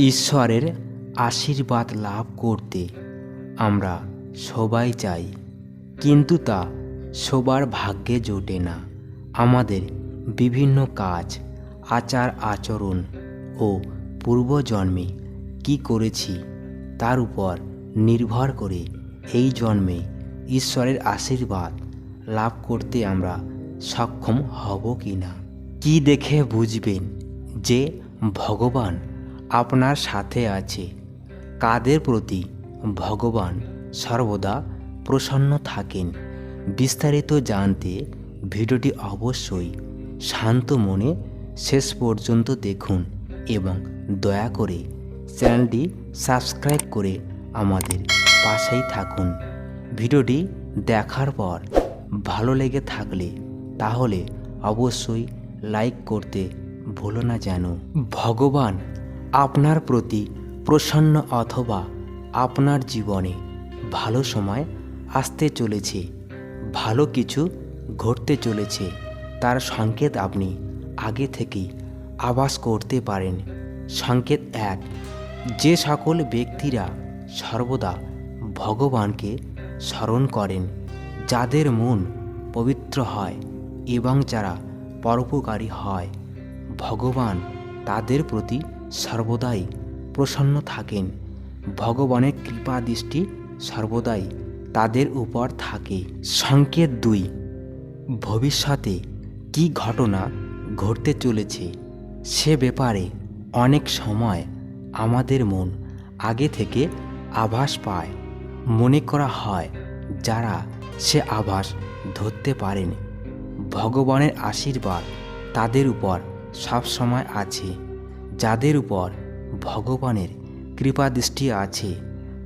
ঈশ্বরের আশীর্বাদ লাভ করতে আমরা সবাই চাই। কিন্তু তা সবার ভাগ্যে জোটে না। আমাদের বিভিন্ন কাজ, আচার, আচরণ ও পূর্বজন্মে কি করেছি তার উপর নির্ভর করে এই জন্মে ঈশ্বরের আশীর্বাদ লাভ করতে আমরা সক্ষম হব কি না কি দেখে বুঝবেন যে ভগবান আপনার সাথে আছে। কাদের প্রতি ভগবান সর্বদা প্রসন্ন থাকেন, বিস্তারিত জানতে ভিডিওটি অবশ্যই শান্ত মনে শেষ পর্যন্ত দেখুন এবং দয়া করে চ্যানেলটি সাবস্ক্রাইব করে আমাদের পাশেই থাকুন। ভিডিওটি দেখার পর ভালো লেগে থাকলে তাহলে অবশ্যই লাইক করতে ভুলো না যেন। ভগবান আপনার প্রতি প্রসন্ন অথবা আপনার জীবনে ভালো সময় আসতে চলেছে, ভালো কিছু ঘটতে চলেছে, তার সংকেত আপনি আগে থেকেই আবাস করতে পারেন। সংকেত এক, যে সকল ব্যক্তিরা সর্বদা ভগবানকে স্মরণ করেন, যাদের মন পবিত্র হয় এবং যারা পরোপকারী হয়, ভগবান তাদের প্রতি সর্বদাই প্রসন্ন থাকেন। ভগবানের কৃপা দৃষ্টি সর্বদাই তাদের উপর থাকে। সংকেত দুই, ভবিষ্যতে কি ঘটনা ঘটতে চলেছে সে ব্যাপারে অনেক সময় আমাদের মন আগে থেকে আভাস পায়। মনে করা হয় যারা সে আভাস ধরতে পারেন। ভগবানের আশীর্বাদ তাদের উপর সবসময় আছে। যাদের উপর ভগবানের কৃপা দৃষ্টি আছে,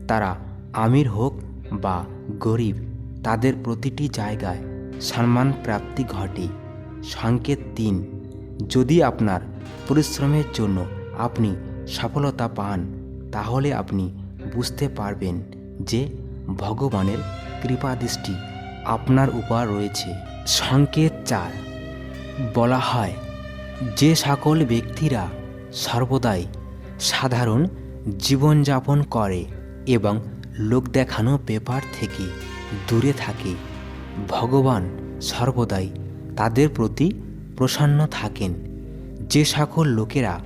তারা আমির হোক বা গরিব, তাদের প্রতিটি জায়গায় সম্মান প্রাপ্তি ঘটে। সংকেত তিন, যদি আপনার পরিশ্রমের জন্য আপনি সফলতা পান, তাহলে আপনি বুঝতে পারবেন যে ভগবানের কৃপা দৃষ্টি আপনার উপর রয়েছে। সংকেত চার, বলা হয় যে সকল ব্যক্তিরা সর্বদাই সাধারণ জীবনযাপন করে এবং লোক দেখানো পেপার থেকে দূরে থাকে। ভগবান সর্বদাই তাদের প্রতি প্রসন্ন থাকেন। যে সকল লোকেরা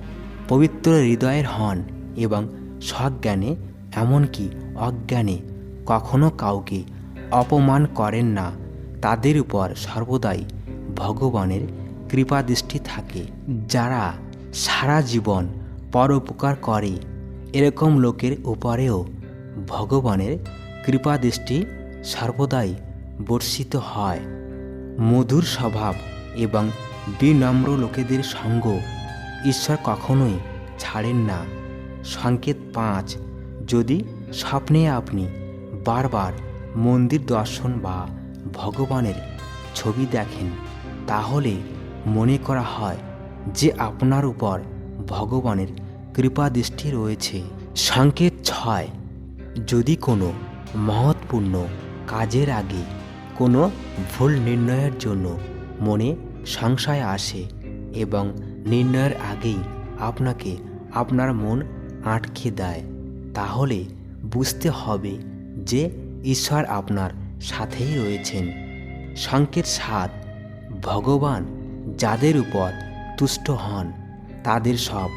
পবিত্র হৃদয়ের হন এবং সজ্ঞানে, এমনকি অজ্ঞানে কখনো কাউকে অপমান করেন না, তাদের উপর সর্বদাই ভগবানের কৃপা দৃষ্টি থাকে। যারা সারা জীবন পরোপকার করে। এরকম লোকের উপরেও ভগবানের কৃপা দৃষ্টি সর্বদাই বর্ষিত হয়। মধুর স্বভাব এবং বিনম্র লোকেদের সঙ্গ ঈশ্বর কখনোই ছাড়েন না। সংকেত পাঁচ, যদি স্বপ্নে আপনি বারবার মন্দির দর্শন বা ভগবানের ছবি দেখেন, তাহলে মনে করা হয় যে আপনার উপর ভগবানের কৃপা দৃষ্টি রয়েছে। সংকেত ছয়, যদি কোনো মহৎপূর্ণ কাজের আগে কোনো ভুল নির্ণয়ের জন্য মনে সংশয় আসে এবং নির্ণয়ের আগেই আপনাকে আপনার মন আটকে দেয়, তাহলে বুঝতে হবে যে ঈশ্বর আপনার সাথেই রয়েছেন। সংকেত সাত, ভগবান যাদের উপর তুষ্ট হন। তাদের সব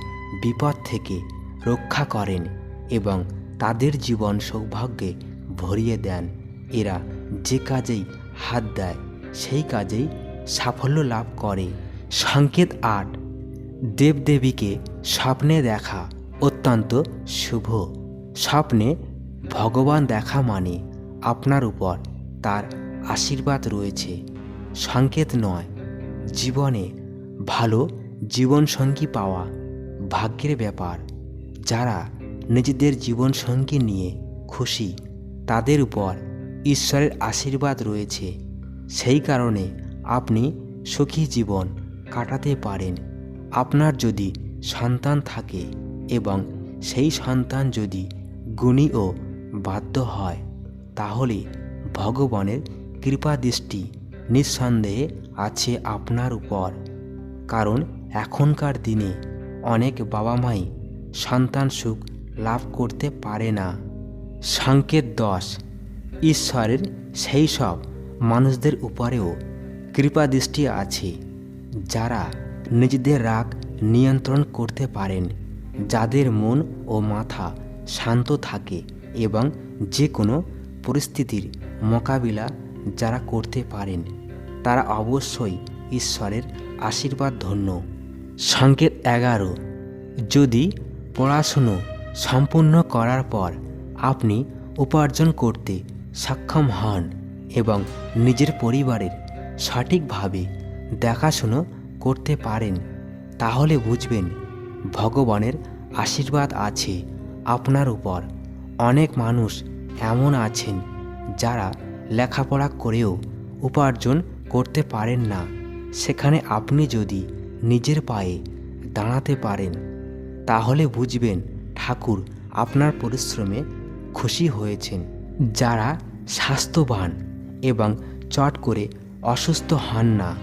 বিপদ থেকে রক্ষা করেন এবং তাদের জীবন সৌভাগ্যে ভরিয়ে দেন। এরা যে কাজেই হাত দেয়, সেই কাজেই সাফল্য লাভ করে। সংকেত আট, দেবদেবীকে স্বপ্নে দেখা অত্যন্ত শুভ। স্বপ্নে ভগবান দেখা মানে আপনার উপর তার আশীর্বাদ রয়েছে। সংকেত নয়, জীবনে ভালো জীবনসঙ্গী পাওয়া ভাগ্যের ব্যাপার। যারা নিজেদের জীবনসঙ্গী নিয়ে খুশি, তাদের উপর ঈশ্বরের আশীর্বাদ রয়েছে। সেই কারণে আপনি সুখী জীবন কাটাতে পারেন। আপনার যদি সন্তান থাকে এবং সেই সন্তান যদি গুণী ও বাধ্য হয়, তাহলে ভগবানের কৃপা দৃষ্টি নিঃসন্দেহে আছে আপনার উপর। কারণ এখনকার দিনে অনেক বাবা মাই সন্তান সুখ লাভ করতে পারে না। সংকেত দশ, ঈশ্বরের সেই সব মানুষদের উপরেও কৃপা দৃষ্টি আছে, যারা নিজেদের রাগ নিয়ন্ত্রণ করতে পারেন, যাদের মন ও মাথা শান্ত থাকে এবং যে কোনো পরিস্থিতির মোকাবিলা যারা করতে পারেন, তারা অবশ্যই ঈশ্বরের আশীর্বাদ ধন্য। সংকেত এগারো, যদি পড়াশুনো সম্পূর্ণ করার পর আপনি উপার্জন করতে সক্ষম হন এবং নিজের পরিবারের সঠিকভাবে দেখাশুনো করতে পারেন, তাহলে বুঝবেন ভগবানের আশীর্বাদ আছে আপনার উপর। অনেক মানুষ এমন আছেন যারা লেখাপড়া করেও উপার্জন করতে পারেন না। সেখানে আপনি যদি নিজের পায়ে দাঁড়াতে পারেন, তাহলে বুঝবেন ঠাকুর আপনার পরিশ্রমে খুশি হয়েছেন। যারা স্বাস্থ্যবান এবং চট করে অসুস্থ হন না,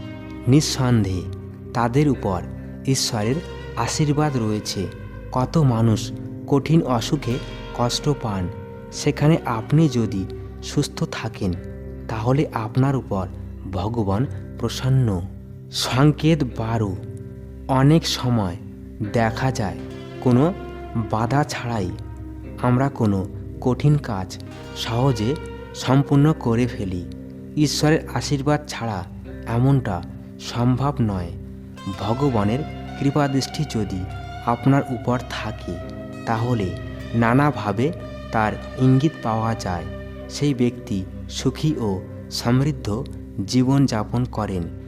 নিঃসন্দেহে তাদের উপর ঈশ্বরের আশীর্বাদ রয়েছে। কত মানুষ কঠিন অসুখে কষ্ট পান, সেখানে আপনি যদি সুস্থ থাকেন, তাহলে আপনার উপর ভগবান প্রসন্ন। সংকেত বারো। অনেক সময় দেখা যায়, কোনো বাধা ছাড়াই আমরা কোনো কঠিন কাজ সহজে সম্পূর্ণ করে ফেলি। ঈশ্বরের আশীর্বাদ ছাড়া এমনটা সম্ভব নয়। ভগবানের কৃপাদৃষ্টি যদি আপনার উপর থাকে, তাহলে নানাভাবে তার ইঙ্গিত পাওয়া যায়। সেই ব্যক্তি সুখী ও সমৃদ্ধ জীবনযাপন করেন।